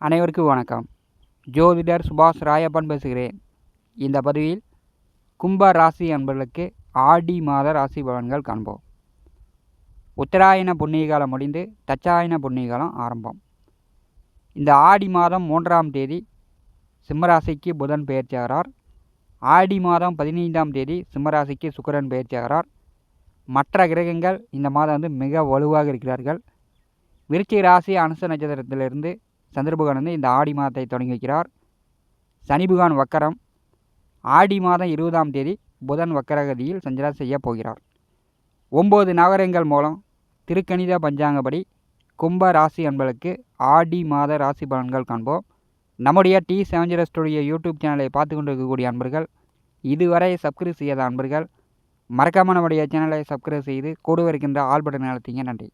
அனைவருக்கும் வணக்கம். ஜோதிடர் சுபாஷ் ராயப்பன் பேசுகிறேன். இந்த பதிவில் கும்ப ராசி என்பவர்களுக்கு ஆடி மாத ராசி பலன்கள் காண்போம். உத்தராயண புண்ணிய காலம் முடிந்து தச்சாயன புண்ணிய காலம் ஆரம்பம். இந்த ஆடி மாதம் மூன்றாம் தேதி சிம்மராசிக்கு புதன் பெயர்ச்சியாகிறார் ஆடி மாதம் பதினைந்தாம் தேதி சிம்மராசிக்கு சுக்கிரன் பெயர்ச்சியாகிறார் மற்ற கிரகங்கள் இந்த மாதம் வந்து மிக வலுவாக இருக்கிறார்கள். விருச்சிக ராசி அனுச நட்சத்திரத்திலிருந்து சந்திரபகவான் வந்து இந்த ஆடி மாதத்தை தொடங்கி வைக்கிறார். சனி வக்கரம் ஆடி மாதம் இருபதாம் தேதி புதன் வக்கரகதியில் சஞ்சாரம் செய்ய போகிறார். ஒம்பது நகரங்கள் மூலம் திருக்கணித பஞ்சாங்கப்படி கும்ப ராசி அன்பர்களுக்கு ஆடி மாத ராசி பலன்கள் காண்போம். நம்முடைய டி செவஞ்சர ஸ்டுடியோ யூடியூப் சேனலை பார்த்து கொண்டு இருக்கக்கூடிய அன்பர்கள் இதுவரை சப்ஸ்கிரைப் செய்யாத அன்பர்கள் மறக்காமல் நம்முடைய சேனலை சப்ஸ்கிரைப் செய்து கூட இருக்கின்ற ஆல் பட்டன் அழுத்திங்க. நன்றி.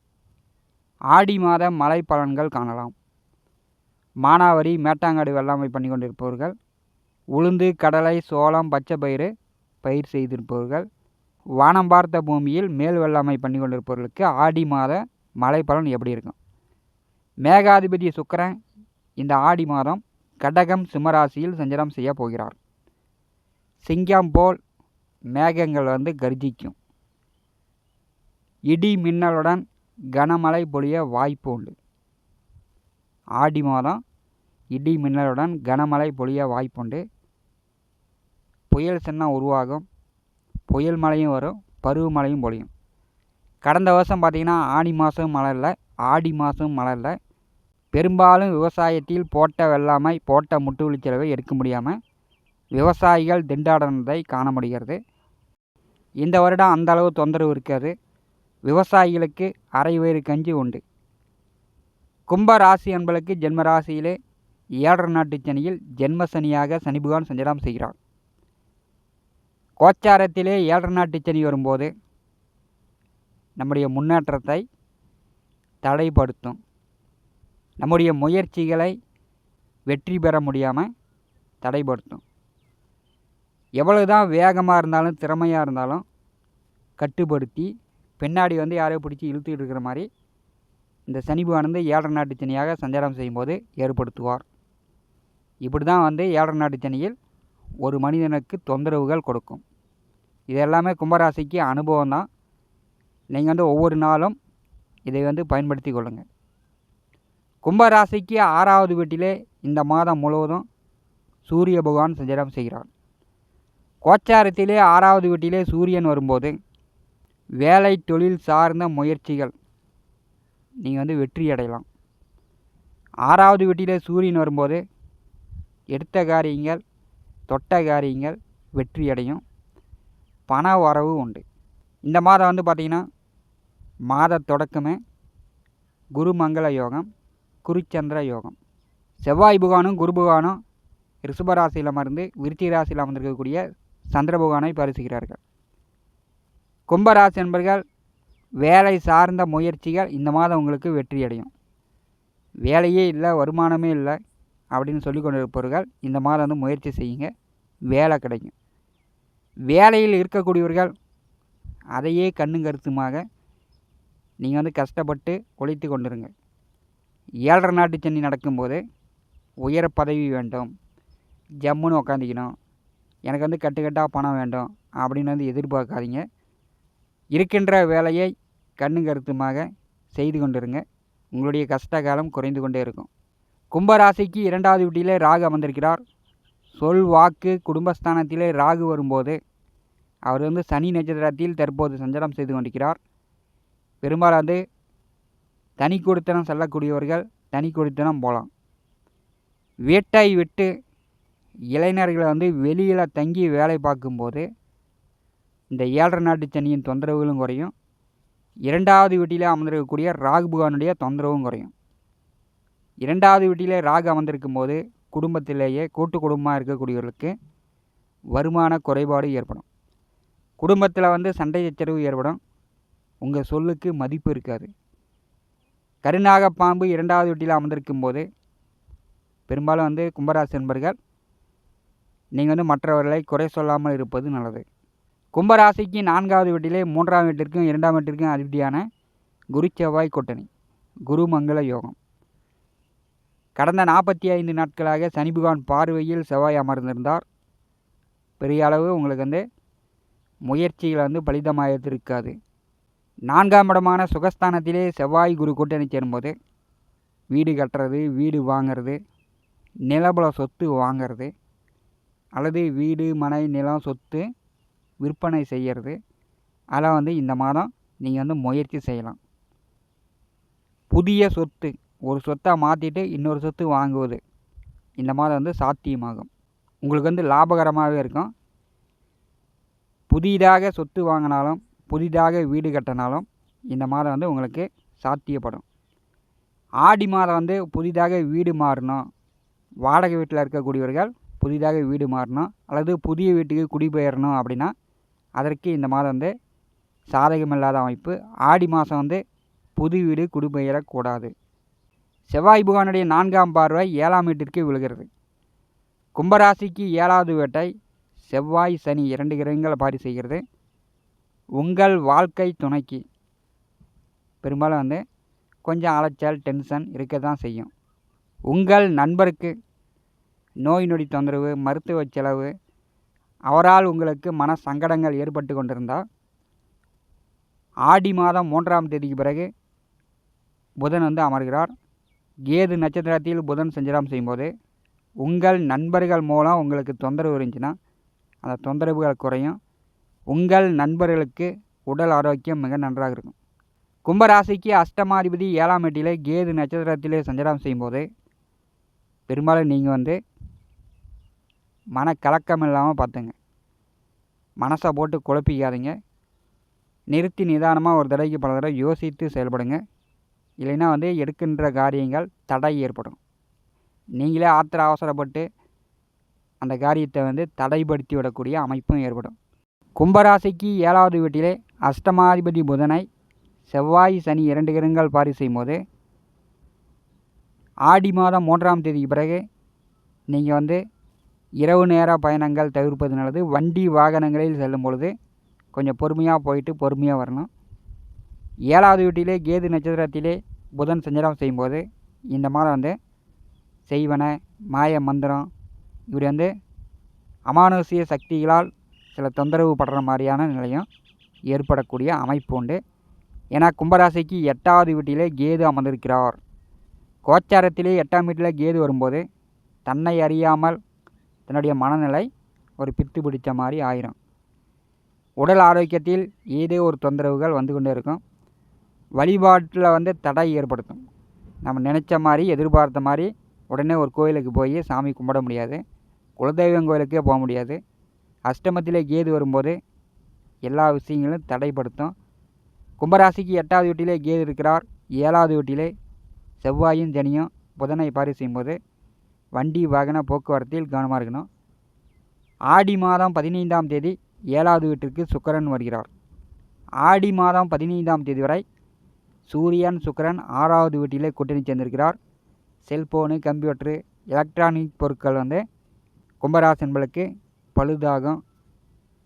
ஆடி மாத மழை பலன்கள் காணலாம். மானாவரி மேட்டாங்காடு வெள்ளாமை பண்ணி கொண்டிருப்பவர்கள் உளுந்து கடலை சோளம் பச்சை பயிறு பயிர் செய்திருப்பவர்கள். வானம் பார்த்த பூமியில் மேல் வெள்ளாமை பண்ணி கொண்டிருப்பவர்களுக்கு ஆடி மாத மழை பலன் எப்படி இருக்கும்? மேகாதிபதி சுக்கரன் இந்த ஆடி மாதம் கடகம் சிம்மராசியில் சஞ்சாரம் செய்ய போகிறார். சிங்கம் போல் மேகங்கள் வந்து கர்ஜிக்கும். இடி மின்னலுடன் கனமழை பொழிய வாய்ப்பு உண்டு. ஆடி மாதம் இடி மின்னலுடன் கனமழை பொழிய வாய்ப்புண்டு. புயல் சின்னம் உருவாகும். புயல் மழையும் வரும். பருவமழையும் பொழியும். கடந்த வருஷம் பார்த்திங்கன்னா ஆடி மாதம் மழை இல்லை ஆடி மாதம் மழை இல்லை. பெரும்பாலும் விவசாயத்தில் போட்ட வெள்ளாமை போட்ட முட்டுவலி செலவை எடுக்க முடியாமல் விவசாயிகள் திண்டாடினதை காண முடிகிறது. இந்த வருடம் அந்த அளவு தொந்தரவு இருக்காது. விவசாயிகளுக்கு அரை வயிறு கஞ்சி உண்டு. கும்ப ராசி என்பளுக்கு ஜென்ம ராசியிலே ஏழரை நாட்டு சனியில் ஜென்ம சனியாக சனி பகவான் சஞ்சலம் செய்கிறார். கோச்சாரத்திலே ஏழரை நாட்டு சனி வரும்போது நம்முடைய முன்னேற்றத்தை தடைப்படுத்தும். நம்முடைய முயற்சிகளை வெற்றி பெற முடியாமல் தடைப்படுத்தும். எவ்வளவு தான் வேகமாக இருந்தாலும் திறமையாக இருந்தாலும் கட்டுப்படுத்தி பின்னாடி வந்து யாரையோ பிடிச்சி இழுத்துக்கிட்டு இருக்கிற மாதிரி இந்த சனி பகவான் வந்து ஏழரை நாட்டு சனியாக சஞ்சாரம் செய்யும்போது ஏற்படுத்துவார். இப்படி தான் வந்து ஏழரை நாட்டு சனியில் ஒரு மனிதனுக்கு தொந்தரவுகள் கொடுக்கும். இது எல்லாமே கும்பராசிக்கு அனுபவம் தான். நீங்கள் வந்து ஒவ்வொரு நாளும் இதை வந்து பயன்படுத்தி கொள்ளுங்கள் கும்பராசிக்கு ஆறாவது வீட்டிலே இந்த மாதம் முழுவதும் சூரிய பகவான் சஞ்சாரம் செய்கிறார். கோச்சாரத்திலே ஆறாவது வீட்டிலே சூரியன் வரும்போது வேலை தொழில் சார்ந்த முயற்சிகள் நீங்கள் வந்து வெற்றி அடையலாம். ஆறாவது வெட்டியில் சூரியன் வரும்போது எடுத்த காரியங்கள் தொட்ட காரியங்கள் வெற்றி அடையும். பண வரவு உண்டு. இந்த மாதம் வந்து பார்த்திங்கன்னா மாத தொடக்கமே குருமங்கள யோகம் குருச்சந்திர யோகம். செவ்வாய் புகானும் குரு புகானும் ரிஷபராசியில் அமர்ந்து விருச்சிக ராசியில் அமர்ந்திருக்கக்கூடிய சந்திர புகானை பரிசுகிறார்கள். கும்பராசி என்பர்கள் வேலை சார்ந்த முயற்சிகள் இந்த மாதம் உங்களுக்கு வெற்றி அடையும் வேலையே இல்லை வருமானமே இல்லை அப்படின்னு சொல்லி கொண்டிருப்பவர்கள் இந்த மாதம் வந்து முயற்சி செய்யுங்க. வேலை கிடைக்கும். வேலையில் இருக்கக்கூடியவர்கள் அதையே கண்ணும் கருத்துமாக நீங்கள் வந்து கஷ்டப்பட்டு உழைத்து கொண்டிருங்க. ஏழரை நாட்டு சென்னி நடக்கும்போது உயர பதவி வேண்டும். ஜம்முன்னு உக்காந்துக்கணும். எனக்கு வந்து கட்டுக்கட்டாக பணம் வேண்டும் அப்படின்னு வந்து எதிர்பார்க்காதீங்க. இருக்கின்ற வேலையை கண்ணும் கருத்துமாக செய்து கொண்டிருங்க. உங்களுடைய கஷ்ட காலம் குறைந்து கொண்டே இருக்கும். கும்பராசிக்கு இரண்டாவது வீட்டிலே ராகு அமர்ந்திருக்கிறார். சொல் வாக்கு குடும்பஸ்தானத்திலே ராகு வரும்போது அவர் வந்து சனி நட்சத்திரத்தில் தற்போது சஞ்சாரம் செய்து கொண்டிருக்கிறார். பெரும்பாலும் வந்து தனி கொடுத்தனம் செல்லக்கூடியவர்கள் தனி கொடுத்தனம் போகலாம் வீட்டை விட்டு இளைஞர்களை வந்து வெளியில் தங்கி வேலை பார்க்கும்போது இந்த ஏழரை நாட்டு சனியின் தொந்தரவுகளும் குறையும். இரண்டாவது வீட்டிலே அமர்ந்திருக்கக்கூடிய ராகுபகவானுடைய தொந்தரவும் குறையும். இரண்டாவது வீட்டிலே ராகு அமர்ந்திருக்கும் போது குடும்பத்திலேயே கூட்டு குடும்பமாக இருக்கக்கூடியவர்களுக்கு வருமான குறைபாடு ஏற்படும். குடும்பத்தில் வந்து சண்டை சச்சரவு ஏற்படும். உங்கள் சொல்லுக்கு மதிப்பு இருக்காது. கருநாக பாம்பு இரண்டாவது வீட்டில் அமர்ந்திருக்கும் போது பெரும்பாலும் வந்து கும்பராசி என்பர்கள் நீங்கள் வந்து மற்றவர்களை குறை சொல்லாமல் இருப்பது நல்லது. கும்பராசிக்கு நான்காவது வீட்டிலே மூன்றாம் வீட்டிற்கும் இரண்டாம் வீட்டிற்கும் அதிபதியான குரு செவ்வாய் கூட்டணி குரு மங்கள யோகம். கடந்த நாற்பத்தி ஐந்து நாட்களாக சனி பகவான் பார்வையில் செவ்வாய் அமர்ந்திருந்தார். பெரிய அளவு உங்களுக்கு வந்து முயற்சிகள் வந்து பலிதமாக இருக்காது நான்காம் இடமான சுகஸ்தானத்திலே செவ்வாய் குரு கூட்டணி சேரும்போது வீடு கட்டுறது வீடு வாங்கிறது நிலபல சொத்து வாங்கிறது அல்லது வீடு மனை நிலம் சொத்து விற்பனை செய்கிறது. அதெல்லாம் வந்து இந்த மாதம் நீங்கள் வந்து முயற்சி செய்யலாம். புதிய சொத்து ஒரு சொத்தை மாற்றிட்டு இன்னொரு சொத்து வாங்குவது இந்த மாதம் வந்து சாத்தியமாகும். உங்களுக்கு வந்து லாபகரமாகவே இருக்கும். புதிதாக சொத்து வாங்கினாலும் புதிதாக வீடு கட்டினாலும் இந்த மாதம் வந்து உங்களுக்கு சாத்தியப்படும். ஆடி மாதம் வந்து புதிதாக வீடு மாறணும். வாடகை வீட்டில் இருக்கக்கூடியவர்கள் புதிதாக வீடு மாறணும். அல்லது புதிய வீட்டுக்கு குடிபெயரணும் அப்படின்னா அதற்கு இந்த மாதம் வந்து சாதகமில்லாத அமைப்பு. ஆடி மாதம் வந்து புது வீடு குடிபெயரக்கூடாது செவ்வாய் புகானுடைய நான்காம் பார்வை ஏழாம் வீட்டிற்கு விழுகிறது. கும்பராசிக்கு ஏழாவது வேட்டை செவ்வாய் சனி இரண்டு கிரகங்களை பாரி செய்கிறது. உங்கள் வாழ்க்கை துணைக்கு பெரும்பாலும் வந்து கொஞ்சம் அலைச்சல் டென்ஷன் இருக்க தான் செய்யும். உங்கள் நண்பருக்கு நோய் நொடி தொந்தரவு மருத்துவ செலவு அவரால் உங்களுக்கு மன சங்கடங்கள் ஏற்பட்டு கொண்டிருந்தால் ஆடி மாதம் மூன்றாம் தேதிக்கு பிறகு புதன் வந்து அமர்கிறார். கேது நட்சத்திரத்தில் புதன் சஞ்சாரம் செய்யும்போது உங்கள் நண்பர்கள் மூலம் உங்களுக்கு தொந்தரவு இருந்துச்சுன்னா அந்த தொந்தரவுகள் குறையும். உங்கள் நண்பர்களுக்கு உடல் ஆரோக்கியம் மிக நன்றாக இருக்கும். கும்பராசிக்கு அஷ்டமாதிபதி ஏழாம் எட்டிலே கேது நட்சத்திரத்திலே சஞ்சாரம் செய்யும்போது பெரும்பாலும் நீங்கள் வந்து மனக்கலக்கம் இல்லாமல் பார்த்துங்க. மனசை போட்டு குழப்பிக்காதீங்க. நிறுத்தி நிதானமாக ஒரு தடவைக்கு பல தடவை யோசித்து செயல்படுங்க. இல்லைன்னா வந்து எடுக்கின்ற காரியங்கள் தடை ஏற்படும். நீங்களே ஆத்திர அவசரப்பட்டு அந்த காரியத்தை வந்து தடைப்படுத்தி விடக்கூடிய அமைப்பும் ஏற்படும். கும்பராசிக்கு ஏழாவது வீட்டிலே அஷ்டமாதிபதி புதனை செவ்வாய் சனி இரண்டு கிரகங்கள் பாரி செய்யும்போது ஆடி மாதம் மூன்றாம் தேதிக்கு பிறகு நீங்கள் வந்து இரவு நேர பயணங்கள் தவிர்ப்பது நல்லது வண்டி வாகனங்களில் செல்லும் பொழுது கொஞ்சம் பொறுமையாக போயிட்டு பொறுமையாக வரணும். ஏழாவது வீட்டிலே கேது நட்சத்திரத்திலே புதன் சஞ்சாரம் செய்யும்போது இந்த மாதம் வந்து செய்வன மாய மந்திரம் இப்படி வந்து அமானுஷிய சக்திகளால் சில தொந்தரவு படுற மாதிரியான நிலையும் ஏற்படக்கூடிய அமைப்பு உண்டு. ஏன்னா கும்பராசிக்கு எட்டாவது வீட்டிலே கேது அமர்ந்திருக்கிறார். கோச்சாரத்திலே எட்டாம் வீட்டில் கேது வரும்போது தன்னை அறியாமல் தன்னுடைய மனநிலை ஒரு பித்து பிடித்த மாதிரி ஆயிரும். உடல் ஆரோக்கியத்தில் ஏதோ ஒரு தொந்தரவுகள் வந்து கொண்டே இருக்கும். வழிபாட்டில் வந்து தடை ஏற்படுத்தும். நம்ம நினச்ச மாதிரி எதிர்பார்த்த மாதிரி உடனே ஒரு கோயிலுக்கு போய் சாமி கும்பிட முடியாது. குலதெய்வம் கோயிலுக்கே போக முடியாது. அஷ்டமத்திலே கேது வரும்போது எல்லா விஷயங்களும் தடைப்படுத்தும். கும்பராசிக்கு எட்டாவது வீட்டிலே கேது இருக்கிறார். ஏழாவது வீட்டிலே செவ்வாயும் சனியும் புதனை பாரி செய்யும்போது வண்டி வாகன போக்குவரத்தில் கவனமாக இருக்கணும். ஆடி மாதம் பதினைந்தாம் தேதி ஏழாவது வீட்டிற்கு சுக்கரன் வருகிறார். ஆடி மாதம் பதினைந்தாம் தேதி வரை சூரியன் சுக்கரன் ஆறாவது வீட்டிலே கூட்டணி சேர்ந்திருக்கிறார். செல்ஃபோனு கம்ப்யூட்ரு எலக்ட்ரானிக் பொருட்கள் வந்து கும்பராசி என்பளுக்கு பழுதாகும்.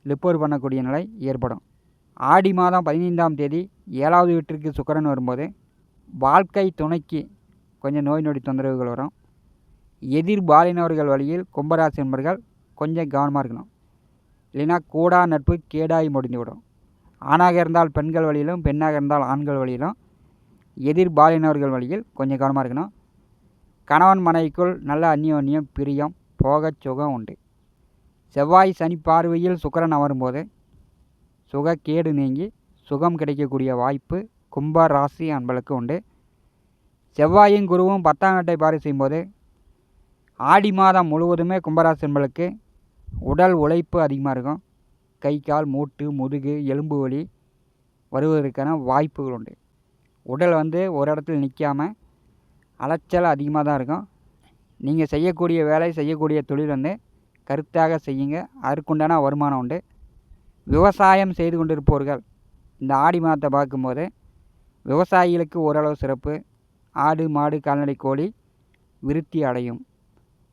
லிப்போர் பண்ணக்கூடிய நிலை ஏற்படும். ஆடி மாதம் பதினைந்தாம் தேதி ஏழாவது வீட்டிற்கு சுக்கரன் வரும்போது வாழ்க்கை துணைக்கு கொஞ்சம் நோய் நொடி தொந்தரவுகள் வரும். எதிர்பாலினவர்கள் வழியில் கும்பராசி என்பர்கள் கொஞ்சம் கவனமாக இருக்கணும். இல்லைன்னா கூடா நட்பு கேடாய் முடிந்துவிடும். ஆணாக இருந்தால் பெண்கள் வழியிலும் பெண்ணாக இருந்தால் ஆண்கள் வழியிலும் எதிர்பாலினவர்கள் வழியில் கொஞ்சம் கவனமாக இருக்கணும். கணவன் மனைவிக்குள் நல்ல அந்யோன்யம் பிரியம் போகச் சுகம் உண்டு. செவ்வாய் சனி பார்வையில் சுக்கரன் அமரும்போது சுகக்கேடு நீங்கி சுகம் கிடைக்கக்கூடிய வாய்ப்பு கும்ப ராசி அன்பளுக்கு உண்டு. செவ்வாயும் குருவும் பத்தாம் வீட்டை பாரி செய்யும்போது ஆடி மாதம் முழுவதுமே கும்பராசி அன்பளுக்கு உடல் உழைப்பு அதிகமாக இருக்கும். கை கால் மூட்டு முதுகு எலும்பு வலி வருவதற்கான வாய்ப்புகள் உண்டு. உடல் வந்து ஒரு இடத்துல நிற்காமல் அலைச்சல் அதிகமாக தான் இருக்கும். நீங்கள் செய்யக்கூடிய வேலை செய்யக்கூடிய தொழில் வந்து கருத்தாக செய்யுங்க. அதற்குண்டான வருமானம் உண்டு. விவசாயம் செய்து கொண்டிருப்பவர்கள் இந்த ஆடி மாதத்தை பார்க்கும்போது விவசாயிகளுக்கு ஓரளவு சிறப்பு. ஆடு மாடு கால்நடை கோழி விருத்தி அடையும்.